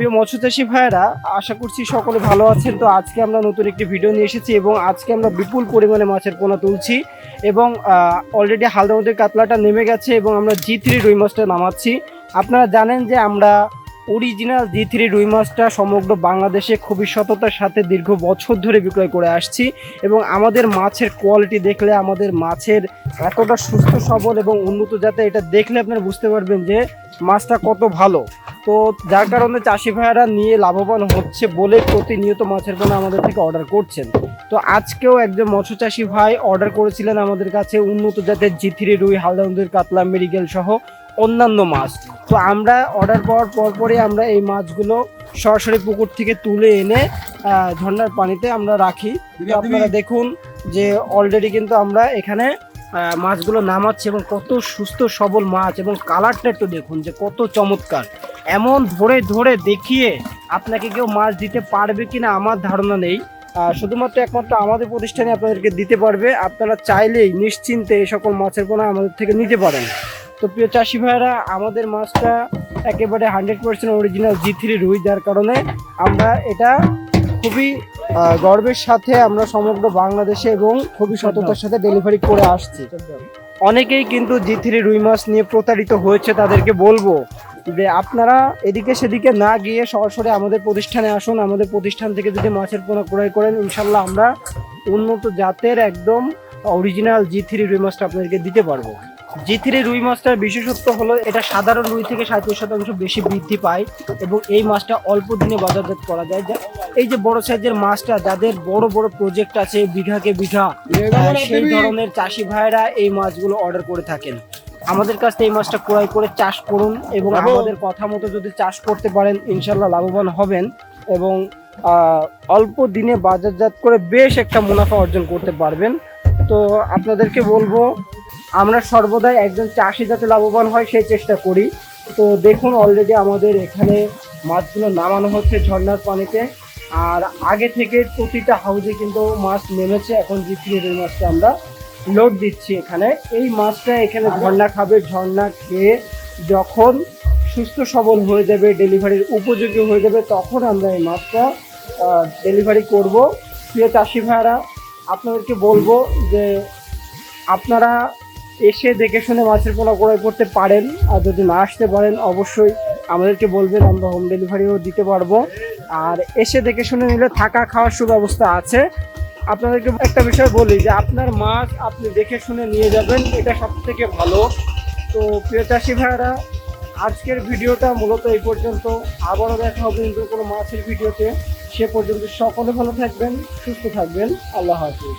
প্রিয় মৎস্যচাষী ভাইয়েরা, আশা করছি সকলে ভালো আছেন। তো আজকে আমরা নতুন একটি ভিডিও নিয়ে এসেছি এবং আজকে আমরা বিপুল পরিমাণে মাছের পোনা তুলছি এবং অলরেডি হালদা নদীর কাতলাটা নেমে গেছে এবং আমরা জি থ্রি রুই মাছটা নামাচ্ছি। আপনারা জানেন যে আমরা অরিজিনাল জি থ্রি রুই মাছটা সমগ্র বাংলাদেশে খুবই সততার সাথে দীর্ঘ বছর ধরে বিক্রয় করে আসছি এবং আমাদের মাছের কোয়ালিটি দেখলে, আমাদের মাছের এতটা সুস্থ, সবল এবং উন্নত যাতে এটা দেখলে আপনারা বুঝতে পারবেন যে মাছটা কত ভালো। তো যার কারণে চাষি ভাইয়েরা নিয়ে লাভবান হচ্ছে বলে প্রতিনিয়ত মাছের পোনা আমাদের থেকে অর্ডার করছেন। তো আজকেও একজন মৎস্য চাষি ভাই অর্ডার করেছিলেন আমাদের কাছে উন্নত জাতের জি থ্রি রুই হালদা নদীর কাতলা মেরিগেল সহ অন্যান্য মাছ। তো আমরা অর্ডার পাওয়ার পরপরই আমরা এই মাছগুলো সরাসরি পুকুর থেকে তুলে এনে ঝর্ণার পানিতে আমরা রাখি। তো আপনারা দেখুন যে অলরেডি কিন্তু আমরা এখানে মাছগুলো নামাচ্ছি এবং কত সুস্থ সবল মাছ এবং কালারটা একটু দেখুন যে কত চমৎকার। এমন ধরে ধরে দেখিয়ে আপনাকে কেউ মাছ দিতে পারবে কিনা আমার ধারণা নেই। শুধুমাত্র একমাত্র আমাদের প্রতিষ্ঠানে আপনাদেরকে দিতে পারবে। আপনারা চাইলেই নিশ্চিন্তে এই সকল মাছের পোনা আমাদের থেকে নিতে পারেন। তো প্রিয় চাষি ভাইরা আমাদের মাছটা একেবারে hundred percent original G three রুই, যার কারণে আমরা এটা খুবই গর্বের সাথে আমরা সমগ্র বাংলাদেশে এবং খুবই সততার সাথে ডেলিভারি করে আসছি। অনেকেই কিন্তু জি থ্রি রুই মাছ নিয়ে প্রতারিত হয়েছে তাদেরকে বলব। যে আপনারা এদিকে সেদিকে না গিয়ে সরাসরি আমাদের প্রতিষ্ঠানে আসুন আমাদের প্রতিষ্ঠান থেকে যদি মাছের পোনা ক্রয় করেন ইনশাল্লাহ আমরা উন্নত জাতের একদম অরিজিনাল জি থ্রি রুই মাছটা আপনাদেরকে দিতে পারব। জি থ্রি রুই মাছটার বিশেষত্ব হলো এটা সাধারণ রুই থেকে সাঁত্রিশ শতাংশ বেশি বৃদ্ধি পায় এবং এই মাছটা অল্প দিনে বাজারজাত করা যায়। যা এই যে বড় সাইজের মাছটা যাদের বড় বড় প্রজেক্ট আছে বিঘাকে বিঘা সেই ধরনের চাষি ভাইরা এই মাছগুলো অর্ডার করে থাকেন। আমাদের কাছ থেকে এই মাছটা ক্রয় করে চাষ করুন এবং আমাদের কথা মতো যদি চাষ করতে পারেন ইনশাল্লাহ লাভবান হবেন এবং অল্প দিনে বাজারজাত করে বেশ একটা মুনাফা অর্জন করতে পারবেন। তো আপনাদেরকে বলব আমরা সর্বদাই একজন চাষি যাতে লাভবান হয় সেই চেষ্টা করি। তো দেখুন অলরেডি আমাদের এখানে মাছগুলো নামানো হচ্ছে ঝর্নার পানিতে। আর আগে থেকে প্রতিটা হাউজে কিন্তু মাছ নেমেছে এখন জিপিয়ে এই মাছটা আমরা। লোড দিচ্ছি এখানে। এই মাছটা এখানে ঝর্ণা খাবে, ঝর্ণা খেয়ে যখন সুস্থ সবল হয়ে যাবে, ডেলিভারির উপযোগী হয়ে যাবে, তখন আমরা এই মাছটা ডেলিভারি করব। প্রিয় চাষি ভাইয়ারা, আপনাদেরকে বলব যে আপনারা এসে দেখে শুনে মাছের পোনা ক্রয় করতে পারেন আর যদি না আসতে পারেন, অবশ্যই আমাদেরকে বলবেন, আমরা হোম ডেলিভারিও দিতে পারব। আর এসে দেখে শুনে নিলে থাকা খাওয়ার সুব্যবস্থা আছে। আপনাদেরকে একটা বিষয় বলি যে আপনার মাছ আপনি দেখে শুনে নিয়ে যাবেন, এটা সব থেকে ভালো। তো প্রিয় চাষি ভাইয়েরা, আজকের ভিডিওটা মূলত এই পর্যন্ত। আবারও দেখা হবে কিন্তু কোনো মাছের ভিডিওতে। সে পর্যন্ত সকলে ভালো থাকবেন, সুস্থ থাকবেন। আল্লাহ হাফিজ।